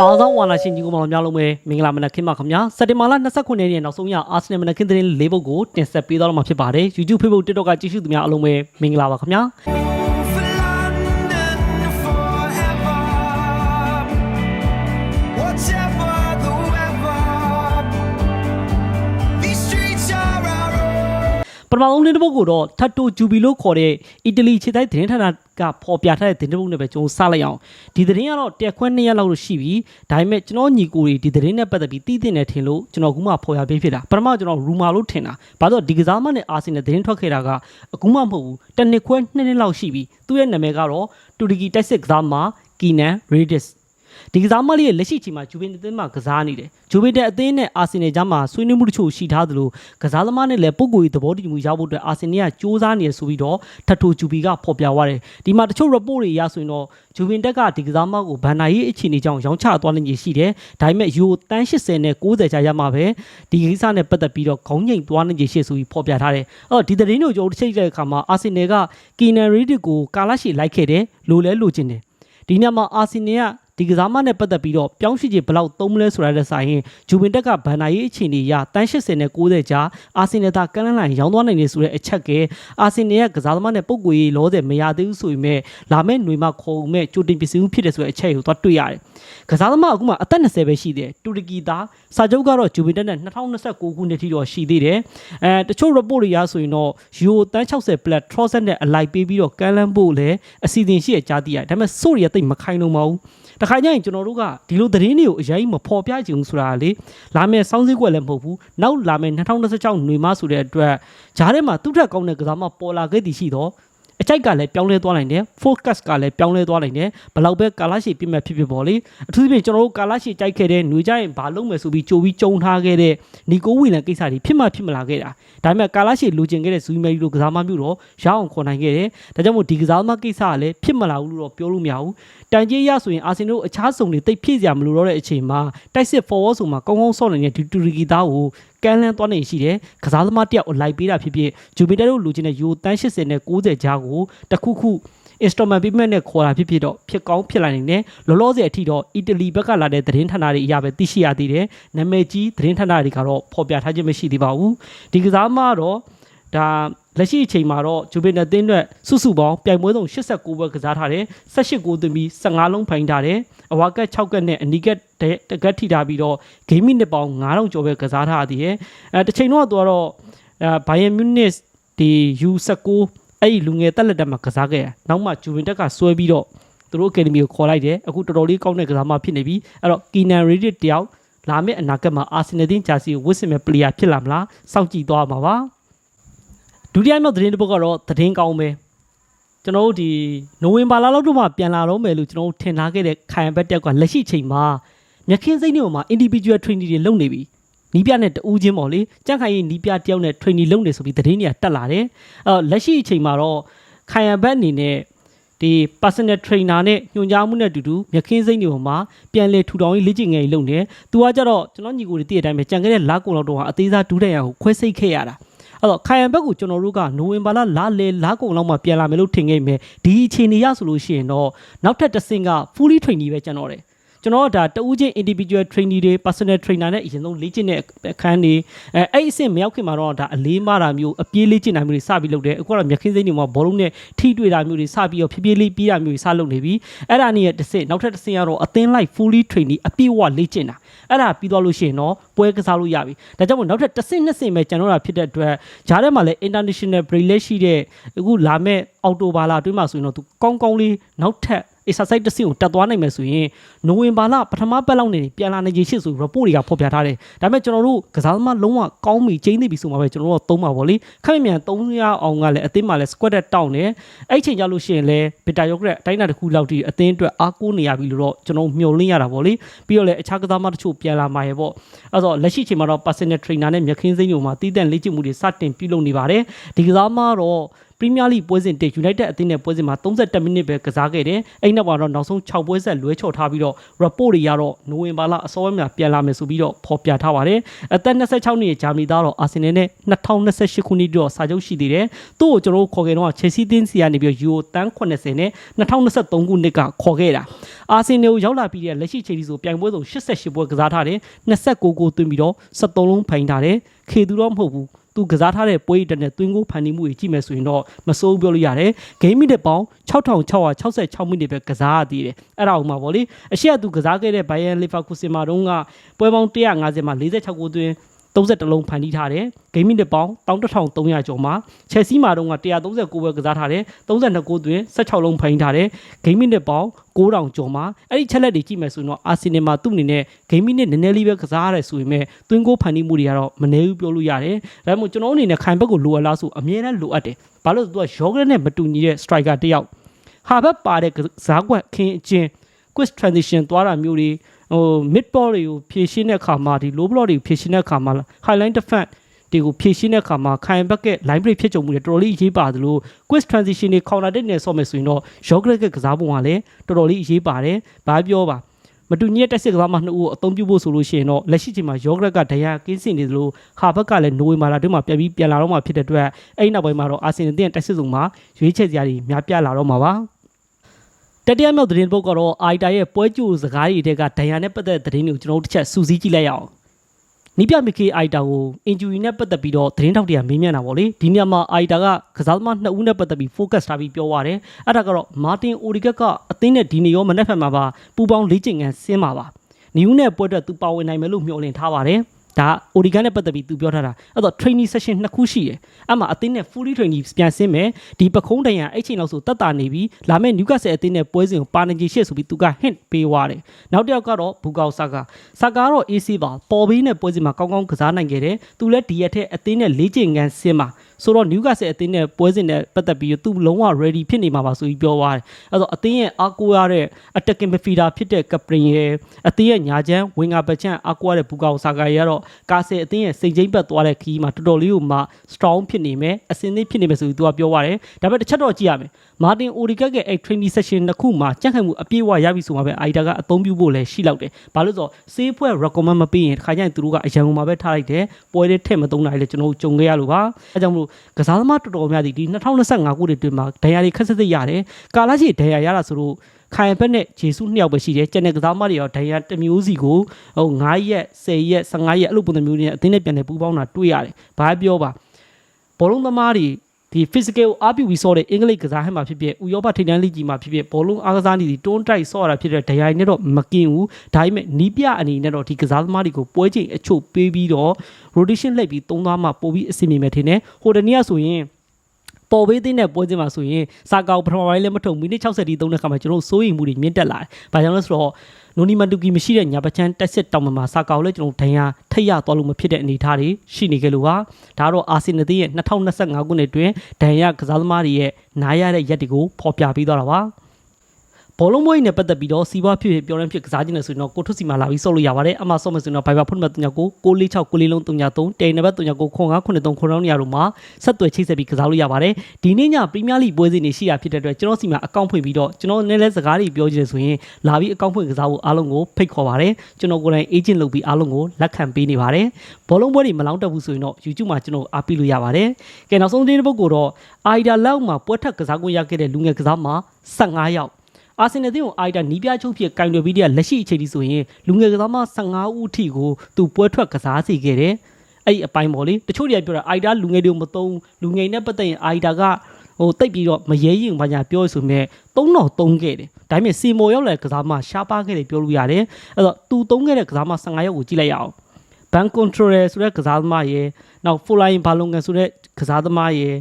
အားသောဝါလာရှင်ကြီးကိုမတော်များလုံးပဲမင်္ဂလာမနက်ခင်းပါခင်ဗျာစက်တင်ဘာလ29ရက်နေ့နောက်ဆုံးရအာဆင်နယ်မနက်ခင်းသတင်း၄ပုဒ်ကိုတင်ဆက်ပေးသွားတော့မှာဖြစ်ပါတယ် YouTube Facebook TikTok ကကြည့်ရှုသူများအားလုံးပဲမင်္ဂလာပါခင်ဗျာ ပထမဆုံးသတင်းတစ်ပုဒ်ကိုတော့ထတ်တိုဂျူဘီလို့ခေါ်တဲ့အီတလီခြေတိုက်သတင်းဌာနကဖော်ပြထားတဲ့သတင်းတစ်ပုဒ်နဲ့ပဲကျွန်တော်စလိုက်အောင်ဒီသတင်းကတော့တက်ခွဲ2ရက်လောက်လို့ရှိပြီဒါပေမဲ့ကျွန်တော်ညီကိုတွေဒီသတင်းနဲ့ပတ်သက်ပြီးတည်တင်တယ်ထင်လို့ကျွန်တော်အခုမှဖော်ပြပေးဖြစ်တာပထမကျွန်တော်ရူမာလို့ထင်တာဘာလို့ဒီကစားမနဲ့အာဆင်နယ်သတင်းထွက်ခဲ့တာကအခုမှမဟုတ်ဘူးတစ်နှစ်ခွဲ2နှစ်လောက်ရှိပြီသူ့ရဲ့နာမည်ကတော့တူရကီတိုက်စစ်ကစားမကီနန်ရီဒစ် ဒီကစားမလေးရဲ့လက်ရှိချိန်မှာဂျူဗင်အသင်းမှာကစားနေတယ်ဂျူဗင်တဲ့အသင်းနဲ့အာဆင်နယ်ကြားမှာဆွေးနွေးမှုတချို့ရှိထားသလိုကစားသမားနဲ့လည်းပုံကိုယ်ရေးသဘောတူညီမှုရဖို့အတွက်အာဆင်နယ်ကစ조사နေရဆိုပြီးတော့ထတ်ထိုဂျူဘီကဖော်ပြသွားတယ်ဒီမှာတချို့ report တွေရဆိုရင်တော့ဂျူဗင်တက်ကဒီကစားမကိုဘန်နာရေးအခြေအနေကြောင့်ရောင်းချသွားနိုင်ခြေရှိတယ်ဒါပေမဲ့ယူတန်း80နဲ့90ကြာရမှာပဲဒီကိစ္စနဲ့ပတ်သက်ပြီးတော့ခေါင်းငိမ်သွားနိုင်ခြေရှိဆိုပြီးဖော်ပြထားတယ်အဲ့တော့ဒီသတင်းကိုကျွန်တော်တို့ချိန်တဲ့အခါမှာအာဆင်နယ်ကကီနန်ရီဒစ်ကိုကာလာရှီလိုက်ခဲ့တယ်လိုလဲလိုချင်တယ်ဒီညမှာအာဆင်နယ်ကဒီကစားမနဲ့ပတ်သက်ပြီးတော့ပြောင်းရွှေ့ခြင်းဘယ်လောက်သုံးမလဲဆိုတာနဲ့ဆိုင်ရင်ဂျူဗင်တက်ကဘန်နာရေးအခြေအနေအရတန်း80နဲ့90ကြားအာဆင်နယ်သားကလန်လိုင်းရောင်းသွားနိုင်နေဆိုတဲ့အချက်ကအာဆင်နယ်ကကစားသမားနဲ့ပုံကိုယ်ရေးလောတဲ့မရသေးဘူးဆိုပေမဲ့လာမဲ့ຫນွေမှာခေါ်မဲ့ကြိုတင်ပစ္စည်းမှုဖြစ်တယ်ဆိုတဲ့အချက်ကိုသွားတွေ့ရတယ်ကစားသမားအခုမှအသက်20ပဲရှိတယ်တူရကီသားစာချုပ်ကတော့ဂျူဗင်တက်နဲ့2029ခုနှစ်ထိတော့ရှိသေးတယ်အဲတချို့ report တွေရဆိုရင်တော့ယူတန်း60 plat troset နဲ့အလိုက်ပေးပြီးတော့ကလန်ဖို့လည်းအစီအစဉ်ရှိရကြားသိရတယ်ဒါပေမဲ့စိုးရီကတိတ်မခိုင်လုံးပါဘူးတခါကျရင်ကျွန်တော်တို့ကဒီလိုသတင်းတွေကိုအရင်မဖော်ပြချင်ဘူးဆိုတာလေလာမယ့်စောင်းစည်းကွက်လည်းမဟုတ်ဘူးနောက်လာမယ့်2026ຫນွေမဆိုတဲ့အတွက်ဂျားထဲမှာသူ့ထက်ကောင်းတဲ့ကစားမပေါ်လာခဲ့သည်ရှိတော့ အကြိုက်ကလည်းပြောင်းလဲသွားနိုင်တယ် focus ကလည်းပြောင်းလဲသွားနိုင်တယ်ဘယ်လောက်ပဲကာလာရှီပြည့်မဲ့ဖြစ်ဖြစ်ပေါ့လေအထူးသဖြင့်ကျွန်တော်တို့ကာလာရှီကြိုက်ခဲ့တဲ့ຫນွေကြရင်ဘာလုပ်မယ်ဆိုပြီးကြိုပြီးကြုံထားခဲ့တဲ့နီကိုဝီလန်ကိစ္စတွေဖြစ်မှဖြစ်မလာခဲ့တာဒါပေမဲ့ကာလာရှီလိုချင်ခဲ့တဲ့ဇူမီလိုကစားမမျိုးတော့ရအောင်ခေါ်နိုင်ခဲ့တယ်ဒါကြောင့်မို့ဒီကစားမကိစ္စကလည်းဖြစ်မလာဘူးလို့တော့ပြောလို့မရဘူးတန်ကြီးရဆိုရင်အာဆင်တို့အခြားစုံတွေတိတ်ဖြည့်စရာမလိုတော့တဲ့အချိန်မှာတိုက်စစ် forward ဆိုမှာကောင်းကောင်းဆော့နေတဲ့ဒီတူရီဂီသားကို ကန်လန်းသွားနေရှိတယ်ကစားသမားတယောက်အလိုက်ပေးတာဖြစ်ဖြစ်ဂျူပီတာတို့လူချင်းတဲ့ယူတန်း80နဲ့90ကြားကိုတစ်ခုခု instrument payment နဲ့ခေါ်တာဖြစ်ဖြစ်တော့ဖြစ်ကောင်းဖြစ်လာနိုင်တယ်လောလောဆယ်အထိတော့အီတလီဘက်ကလာတဲ့သတင်းဌာနတွေအရာပဲသိရှိရသေးတယ်နာမည်ကြီးသတင်းဌာနတွေကတော့ဖော်ပြထားခြင်းမရှိသေးပါဘူးဒီကစားသမားကတော့ဒါ လက်ရှိအချိန်မှာတော့ဂျူပင်နယ်တင်းအတွက်စုစုပေါင်းပြိုင်ပွဲစုံ89ပွဲကစားထားတယ်18ဂိုးသွင်းပြီး15လုံးဖိုင်ထားတယ်အဝါကတ်6ကတ်နဲ့အနီးကတ်တကတ်ထိထားပြီးတော့ဂိမ်းမိနစ်ပေါင်း9000ကျော်ပဲကစားထားသေးတယ်အဲတစ်ချိန်တော့သူကတော့အဲဘိုင်ယန်မြူနစ်ဒီ U19 အဲ့ဒီလူငယ်တက်လက်တက်မှာကစားခဲ့ရနောက်မှဂျူပင်တက်ကဆွဲပြီးတော့သူတို့အကယ်ဒမီကိုခေါ်လိုက်တယ်အခုတော်တော်လေးကောင်းတဲ့ကစားမဖြစ်နေပြီအဲ့တော့ကီနန်ရီဒစ်တယောက်လာမယ့်အနာဂတ်မှာအာဆင်နယ်တင်းဂျာစီကိုဝစ်စင်မဲ့ပလေယာဖြစ်လာမလားစောင့်ကြည့်သွားမှာပါ ဒုတိယမြောက်သတင်းတစ်ပုဒ်ကတော့သတင်းကောင်းပဲကျွန်တော်တို့ဒီနိုဝင်ဘာလလောက်တော့မှပြန်လာတော့မယ်လို့ကျွန်တော်တို့ထင်ထားခဲ့တဲ့ခိုင်ဘက်တယောက်ကလက်ရှိချိန်မှာမြက်ခင်းစိမ့်တွေမှာ individual training တွေလုပ်နေပြီနီးပြနဲ့တူးချင်းပေါ့လေကြန့်ခိုင်ရင်နီးပြတယောက်နဲ့ training လုပ်နေဆိုပြီးသတင်းတွေကတက်လာတယ်အဲတော့လက်ရှိအချိန်မှာတော့ခိုင်ရဘက်အနေနဲ့ဒီ personal trainer နဲ့ညွှန်ကြားမှုနဲ့အတူတူမြက်ခင်းစိမ့်တွေမှာပြန်လဲထူထောင်ရေးလေ့ကျင့်ငယ်ရေးလုပ်နေ။ तू ကကြတော့ကျွန်တော်ညီကိုတွေတည့်တဲ့အတိုင်းပဲကြံခဲ့တဲ့လာကုံလောက်တော့အသေးစားဒူးတဲ့ရကိုခွဲစိတ်ခဲ့ရတာ။ အဲ့တော့ခိုင်ယံဘက်ကိုကျွန်တော်တို့ကနိုဝင်ဘာလလာလေလာကုံလောက်မှပြန်လာမယ်လို့ထင်ခဲ့မယ်ဒီအခြေအနေရဆိုလို့ရှိရင်တော့နောက်ထပ်တစ်ဆင့်က fully training ပဲကျွန်တော်တယ် ကျွန်တော်ကဒါတူးချင်း individual training တွေ personal trainer နဲ့အရင်ဆုံးလေ့ကျင့်တဲ့အခန်းတွေအဲအဲ့အဆင့်မရောက်ခင်မှာတော့ဒါအလေးမတာမျိုးအပြေးလေ့ကျင့်တာမျိုးတွေစပြီးလုပ်တယ်အခုကတော့မြက်ခင်းစိမ့်တွေမှာဘောလုံးနဲ့ထိတွေ့တာမျိုးတွေစပြီးတော့ဖြည်းဖြည်းလေးပြီးတာမျိုးတွေစလုပ်နေပြီအဲ့ဒါနေရဲ့တစ်ဆင့်နောက်ထပ်တစ်ဆင့်ကတော့အသင်းလိုက် fully training အပြည့်အဝလေ့ကျင့်တာအဲ့ဒါပြီးသွားလို့ရှိရင်တော့ပွဲကစားလို့ရပြီဒါကြောင့်မို့နောက်ထပ်တစ်ဆင့်နှစ်ဆင့်ပဲကျွန်တော်တို့ဖြစ်တဲ့အတွက်ဂျားထဲမှာလည်း international break လက်ရှိတဲ့အခုလာမဲ့အော်တိုဘာလာအတွင်းမှာဆိုရင်တော့သူကောင်းကောင်းလေးနောက်ထပ် exercise တစ်ဆင့်ကိုတက်သွားနိုင်မယ်ဆိုရင်နိုဝင်ဘာလပထမပတ်လောက်နေပြန်လာနိုင်ခြေရှိဆို report တွေကဖော်ပြထားတယ်ဒါပေမဲ့ကျွန်တော်တို့ကစားသမားလုံးဝကောင်းပြီကျင်းနေပြီဆိုမှပဲကျွန်တော်တို့ကသုံးပါဗောလေခက်မြန်300အောင်ကလည်းအသင်းမှာလည်း squad တောင်းတယ်အဲ့ချိန်ကြလို့ရှိရင်လည်း beta yogurt အတိုင်းအတာတစ်ခုလောက်ထိအသင်းအတွက်အားကိုးနေရပြီလို့တော့ကျွန်တော်မျှော်လင့်ရတာဗောလေပြီးတော့လည်းအခြားကစားသမားတချို့ပြန်လာမှာရေဗောအဲ့တော့လက်ရှိချိန်မှာတော့ personal trainer နဲ့မြက်ခင်းစိမ့်ညိုမှာတည်တံ့လေ့ကျင့်မှုတွေစတင်ပြုလုပ်နေပါတယ်ဒီကစားသမားတော့ ပရီးမီးယားလိပွဲစဉ်တစ်ယူနိုက်တက်အသင်းနဲ့ပွဲစဉ်မှာ32မိနစ်ပဲကစားခဲ့တယ်အဲ့နောက်မှာတော့နောက်ဆုံး6ပွဲဆက်လွဲချော်ထားပြီးတော့ report တွေကတော့နိုဝင်ဘာလအစောပိုင်းမှာပြန်လာမယ်ဆိုပြီးတော့ဖော်ပြထားပါတယ်အသက်26နှစ်ရဲ့ဂျာမနီသားတော့အာဆင်နယ်နဲ့2028ခုနှစ်တော့စာချုပ်ရှိသေးတယ်သူ့ကိုကျွန်တော်တို့ခေါ်ခဲ့တော့ချယ်ဆီတင်းစီကနေပြီးတော့ယူရိုတန်း80နဲ့2023ခုနှစ်ကခေါ်ခဲ့တာအာဆင်နယ်ကိုရောက်လာပြီးတဲ့လက်ရှိချိန်ထိဆိုပြိုင်ပွဲစုံ88ပွဲကစားထားတယ်29ဂိုးသွင်းပြီးတော့73လုံးဖိုင်ထားတယ်ခေသူတော့မဟုတ်ဘူး သူကစားထားတဲ့ပွဲတက်နဲ့သွင်းကိုဖန်တီးမှုတွေကြည့်မယ်ဆိုရင်တော့မစိုးဘူးပြောလို့ရတယ်ဂိမ်းမိနစ်ပေါင်း6666မိနစ်ပဲကစားရသေးတယ်အဲ့ဒါဥမှာပေါ့လေအရှိအသူကစားခဲ့တဲ့ဘိုင်ယန်လီဗာကူစင်မာတုန်းကပွဲပေါင်း150မှာ46ဂိုးသွင်း 31လုံးဖန်တီးထားတယ်ဂိမ်းမိနစ်ပေါင်း11300ကျော်မှာချက်စီမာတုန်းက139ပဲကစားထားတယ်32ဂိုးသွင်း16လုံးဖန်တီးထားတယ်ဂိမ်းမိနစ်ပေါင်း9000ကျော်မှာအဲ့ဒီချက်လက်တွေကြည့်မယ်ဆိုရင်တော့အာဆင်နယ်မှာသူ့အနေနဲ့ဂိမ်းမိနစ်နည်းနည်းလေးပဲကစားရတယ်ဆိုပေမဲ့သွင်းကိုဖန်တီးမှုတွေကတော့မနေဘူးပြောလို့ရတယ်ဒါပေမဲ့ကျွန်တော်အနေနဲ့ခိုင်ဘက်ကိုလိုအပ်လားဆိုအမြဲတမ်းလိုအပ်တယ်ဘာလို့လဲဆိုတော့သူကယောဂရက်နဲ့မတူညီတဲ့ striker တစ်ယောက်ဟာဘက်ပါတဲ့ကစားကွက်ခင်းအချင်း quick transition သွားတာမျိုးတွေ ဟို mid ball တွေကိုဖြည့်ရှင်းတဲ့အခါမှာဒီ low block တွေကိုဖြည့်ရှင်းတဲ့အခါမှာ highline defense တွေကိုဖြည့်ရှင်းတဲ့အခါမှာခိုင်ဘက်က line break ဖြစ်ကြုံမှုတွေတော်တော်လေးအရေးပါတယ်လို့ quick transition တွေ counter attack နဲ့ဆော့မယ်ဆိုရင်တော့ယောဂရက်ကကစားပုံကလည်းတော်တော်လေးအရေးပါတယ်။ဘာပြောပါမတူညီတဲ့တက်စစ်ကစားမနှစ်ဦးကိုအသုံးပြုဖို့ဆိုလို့ရှိရင်တော့လက်ရှိချိန်မှာယောဂရက်ကဒဏ်ရာကင်းစင်နေသလိုဟာဘက်ကလည်းနိုဝင်ဘာလအတွင်းမှာပြန်ပြီးပြန်လာတော့မှာဖြစ်တဲ့အတွက်အဲ့ဒီနောက်ပိုင်းမှာတော့အာဆင်နယ်တင်တက်စစ်စုံမှာရွေးချယ်စရာတွေများပြားလာတော့မှာပါ တတိယမြောက်သတင်းပုတ်ကတော့အိုက်တာရဲ့ပွဲကြိုစကားတွေတဲကဒဏ်ရာနဲ့ပတ်သက်တဲ့သတင်းတွေကိုကျွန်တော်တို့တစ်ချက်စူးစီးကြည့်လိုက်ရအောင်နီးပြမီကေအိုက်တာကိုအင်ဂျူရီနဲ့ပတ်သက်ပြီးတော့သတင်းထောက်တွေကမေးမြန်းတာပေါ့လေဒီနေရာမှာအိုက်တာကကစားသမားနှစ်ဦးနဲ့ပတ်သက်ပြီး focus ထားပြီးပြောရတယ်အဲ့ဒါကတော့မာတင်အိုရီကက်ကအသင်းနဲ့ဒီနေရောမနေ့ဖက်မှာပါပူပေါင်းလေ့ကျင့်ခန်းဆင်းမှာပါနီဦးနဲ့ပွဲအတွက်သူပါဝင်နိုင်မယ်လို့မျှော်လင့်ထားပါတယ် ဒါအိုရီဂန်နဲ့ပတ်သက်ပြီးသူပြောထားတာအဲ့တော့ training session နှစ်ခုရှိတယ်အဲ့မှာအသင်းနဲ့ fully training ပြန်ဆင်းမယ်ဒီပခုံးတန်ရအဲ့ချိန်လောက်ဆိုတက်တာနေပြီးလာမယ့် Newcastle အသင်းနဲ့ပွဲစဉ်ကိုပါနေကြီးရှေ့ဆိုပြီးသူက hint ပေးသွားတယ်နောက်တစ်ယောက်ကတော့ဘူကောက်ဆာကာဆာကာကတော့ AC ပါပေါ်ဘေးနဲ့ပွဲစဉ်မှာကောင်းကောင်းကစားနိုင်ခဲ့တယ်သူလည်းဒီရက်ထက်အသင်းနဲ့လေ့ကျင့်ခန်းဆင်းမှာ ဆိုတော့ Newcastle အသင်းနဲ့ပွဲစဉ်နဲ့ပတ်သက်ပြီးသူလုံးဝ ready ဖြစ်နေမှာပါဆိုပြီးပြောသွားတယ်အဲ့တော့အသင်းရဲ့အားကိုးရတဲ့ attacking midfielder ဖြစ်တဲ့ Caprin ရဲ့အသင်းရဲ့ညာချမ်း winger ဘက်ချမ်းအားကိုးရတဲ့ဘူကောက်ဆာကာရဲ့ကတော့ကာဆယ်အသင်းရဲ့စိတ်ချင်းပတ်သွားတဲ့ခီးမှာတော်တော်လေးကိုမှ strong ဖြစ်နေမယ်အစင်းသင်းဖြစ်နေမယ်ဆိုပြီးသူကပြောသွားတယ်ဒါပေမဲ့တစ်ချက်တော့ကြည့်ရမယ်မာတင်အိုဒီကက်ကအဲ့ training session တစ်ခုမှာကြက်ခိုင်မှုအပြည့်အဝရပြီဆိုမှပဲအိုက်တာကအသုံးပြုဖို့လည်းရှိလောက်တယ်ဘာလို့လဲဆိုတော့ဆေးဖွဲ့ recommend မပေးရင်တစ်ခါကျရင်သူတို့ကအရန်ကုန်မှာပဲထားလိုက်တယ်ပွဲတွေထည့်မသုံးနိုင်လေကျွန်တော်တို့ကြုံခဲ့ရလို့ပါအဲကြောင့်မလို့ကစားသမားတော်တော်များဒီ2025ခုနှစ်တွင်မှာဒဏ်ရာတွေခက်ဆက်ဆက်ရတယ်ကာလာချီဒဏ်ရာရတာဆိုတော့ခိုင်ဘက်နဲ့ဂျေဆုနှစ်ယောက်ပဲရှိတယ်ကျန်တဲ့ကစားသမားတွေရောဒဏ်ရာတစ်မျိုးစီကိုဟို9ရက်10ရက်15ရက်အဲ့လိုပုံစံမျိုးတွေနဲ့အသင်းနဲ့ပြန်နေပူးပေါင်းတာတွေ့ရတယ်ဘာပြောပါဘောလုံးသမားတွေ ဒီ physical ကိုအားပြုပြီးဆော့တဲ့အင်္ဂလိပ်ကစားဟဲ့မှာဖြစ်ဖြစ်ဥရောပထိပ်တန်းလိကြီးမှာဖြစ်ဖြစ်ဘောလုံးအားကစားနည်းဒီတွန်းတိုက်ဆော့ရတာဖြစ်တဲ့ဒဏ်ရာတွေနဲ့တော့မကင်ဘူးဒါပေမဲ့နီးပြအနေနဲ့တော့ဒီကစားသမားတွေကိုပွဲချိန်အချို့ပေးပြီးတော့ rotation လှည့်ပြီးသုံးသွားမှပိုပြီးအဆင်ပြေမယ်ထင်တယ်ဟိုတနေ့ကဆိုရင် ပေါ်ပေးတဲ့ပွဲစဉ်မှာဆိုရင်စာကောက်ပထမပိုင်းလည်းမထုံမိနစ်60တီသုံးတဲ့ခါမှာကျွန်တော်စိုးရိမ်မှုတွေမြင့်တက်လာတယ်။ဘာကြောင့်လဲဆိုတော့နိုနီမန်တူကီမရှိတဲ့ညာပချန်တက်စစ်တောင်မှာစာကောက်လည်းကျွန်တော်ဒဏ်ရာထိတ်ရသွားလို့မဖြစ်တဲ့အနေအထားတွေရှိနေကြလို့ပါ။ဒါကတော့အာဆင်နယ်ရဲ့2025ခုနှစ်အတွင်းဒဏ်ရာကစားသမားတွေရဲ့နားရတဲ့ရက်တွေကိုဖော်ပြပေးသွားတာပါ။ ဘောလုံးပွဲနဲ့ပတ်သက်ပြီးတော့စီးပွားဖြစ်ဖြစ်ပြောရင်းဖြစ်ကစားခြင်းနဲ့ဆိုရင်တော့ကိုထုစီမှာလာပြီးဆော့လို့ရပါတယ်အမှဆော့မယ်ဆိုရင်တော့ Viber ဖုန်းနံပါတ်39 646 6လုံး39တိန်နံပါတ်39 0993 9နေရာတို့မှာဆက်သွယ်ချိတ်ဆက်ပြီးကစားလို့ရပါတယ်ဒီနေ့ညပရီးမီးယားလိပွဲစဉ်တွေရှိတာဖြစ်တဲ့အတွက်ကျွန်တော်စီမှာအကောင့်ဖွင့်ပြီးတော့ကျွန်တော်လည်းလည်းစကားတွေပြောကြည့်ဆိုရင်လာပြီးအကောင့်ဖွင့်ကစားဖို့အားလုံးကိုဖိတ်ခေါ်ပါတယ်ကျွန်တော်ကိုယ်တိုင် agent လုပ်ပြီးအားလုံးကိုလက်ခံပေးနေပါတယ်ဘောလုံးပွဲတွေမလောင်းတက်ဘူးဆိုရင်တော့ YouTube မှာကျွန်တော်အားပေးလို့ရပါတယ်ကဲနောက်ဆုံးသတင်းတစ်ပုဒ်ကတော့ Aida လောက်မှာပွဲထက်ကစားခွင့်ရခဲ့တဲ့လူငယ်ကစားမှာ15ယောက် အာဆင်နယ်အသင်းကိုအိုက်တာနီးပြချုပ်ဖြစ်ကင်တွယ်ပြီးတဲ့လက်ရှိအချိန်ဒီဆိုရင်လူငယ်ကစားမ15ဦးထိကိုသူပွဲထွက်ကစားစီခဲ့တယ်။အဲ့ဒီအပိုင်းပေါ့လေတချို့တွေကပြောတာအိုက်တာလူငယ်တွေကိုမသုံးလူငယ်နဲ့ပတ်သက်ရင်အိုက်တာကဟိုတိတ်ပြီးတော့မရဲရင်ဘာညာပြောဆိုမဲ့သုံးတော့သုံးခဲ့တယ်။ဒါပေမဲ့စီမောရောက်လာကစားမရှားပါခဲ့တယ်ပြောလို့ရတယ်။အဲ့တော့သူသုံးခဲ့တဲ့ကစားမ15ယောက်ကိုကြည့်လိုက်ရအောင်။ Ban Controller ဆိုတဲ့ကစားသမားရယ်နောက် Flying Ballon ဆိုတဲ့ကစားသမားရယ်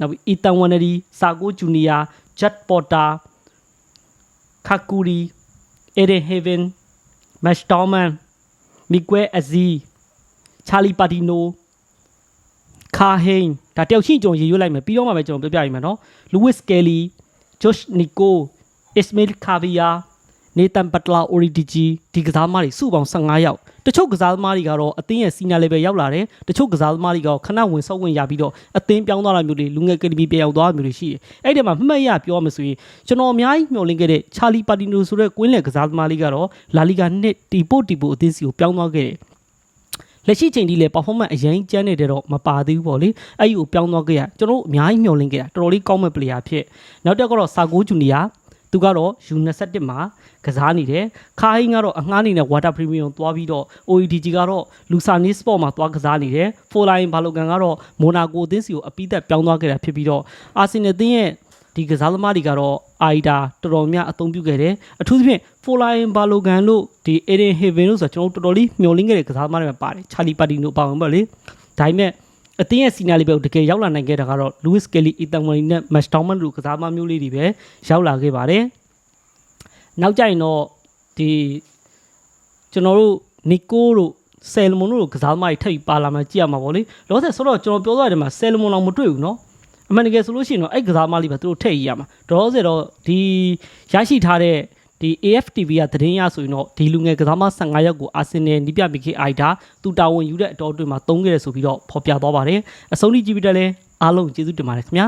နောက်ပြီး Ethan Wannery, Sago Junior, Jet Potter ခါကူရီအေဒင်ဟေဗင်မက်ရှ်တော မန်မီကွဲအဇီချာလီပါတီနိုခါဟိန်ဒါတယောက်ချင်းကြုံရေရွတ်လိုက်မယ်ပြီးတော့မှပဲကျွန်တော်ပြောပြရမယ်နော်လူးဝစ်ကယ်လီဂျော့ရှ်နီကိုအစ်မေလ်ကာဗီယာနေတန်ပတလာအိုရီဒီဂျီဒီကစားသမားတွေစုပေါင်း15ယောက် တချို့ကစားသမားတွေကတော့အသင်းရဲ့စီနီယာလေဗယ်ရောက်လာတယ်တချို့ကစားသမားတွေကခဏဝင်ဆောက်ဝင်ရပြီးတော့အသင်းပြောင်းသွားတာမျိုးတွေလူငယ်ကယ်ဒမီပြောင်းသွားတာမျိုးတွေရှိတယ်အဲ့ဒီမှာမှတ်ရပြောမှဆိုရင်ကျွန်တော်အများကြီးမျှော်လင့်ခဲ့တဲ့ချာလီပါတီနိုဆိုတဲ့ကွင်းလယ်ကစားသမားလေးကတော့လာလီဂါနှစ်တီပိုတီပိုအသင်းစီကိုပြောင်းသွားခဲ့တယ်လက်ရှိချိန်ဒီလေ performance အရင်ကျန်းနေတဲ့တော့မပါသေးဘူးပေါ့လေအဲ့ဒီကိုပြောင်းသွားခဲ့ရကျွန်တော်တို့အများကြီးမျှော်လင့်ခဲ့တာတော်တော်လေးကောင်းမဲ့ player ဖြစ်နောက်တစ်ကတော့စာကိုဂျူနီယာ သူကတော့ U21 မှာကစားနေတယ်ခါဟင်းကတော့အငှားနေနဲ့ water premium သွားပြီးတော့ OEDG ကတော့ Lusani Sport မှာသွားကစားနေတယ် Four Line ဘာလိုကန်ကတော့ Monaco အသင်းစီကိုအပိသက်ပြောင်းသွားခဲ့တာဖြစ်ပြီးတော့ Arsenal အသင်းရဲ့ဒီကစားသမားတွေကတော့အာီဒါတော်တော်များအသုံးပြုခဲ့တယ်အထူးသဖြင့် Four Line ဘာလိုကန်လို့ဒီ Eden Haven လို့ဆိုတော့ကျွန်တော်တို့တော်တော်လေးမျှော်လင့်ခဲ့တဲ့ကစားသမားတွေမှာပါတယ် Charlie Patino ပါဝင်ပါလေဒါပေမဲ့ အသင်းရဲ့စီနာလီဘက်ကိုတကယ်ရောက်လာနိုင်ခဲ့တာကတော့ Louis Kelly, Ethan Morin နဲ့ Max Downman တို့ကစားသမားမျိုးလေးတွေပဲရောက်လာခဲ့ပါတယ်။နောက်ကြရင်တော့ဒီကျွန်တော်တို့ Nico တို့ဆယ်လမွန်တို့ကစားသမားတွေထပ်ပြီးပါလာမှကြည့်ရမှာပေါ့လေ။လောဆယ်ဆိုတော့ကျွန်တော်ပြောသွားတယ်မှာဆယ်လမွန်တော့မတွေ့ဘူးနော်။အမှန်တကယ်ဆိုလို့ရှိရင်တော့အဲ့ကစားသမားလေးပဲသူတို့ထည့်ရရမှာ။ဒေါ်ဆယ်တော့ဒီရရှိထားတဲ့ ဒီ AFTV ကသတင်းရဆိုရင်တော့ဒီလူငယ်ကစားမ15ယောက်ကိုအာဆင်နယ်နီးပြမိခေအိုက်တာသူတာဝန်ယူတဲ့အတော်အတွင်းမှာသုံးခဲ့ရဆိုပြီးတော့ဖော်ပြသွားပါတယ်အဆုံးထိကြည့်ပြီးတော့လည်းအားလုံးကျေးဇူးတင်ပါတယ်ခင်ဗျာ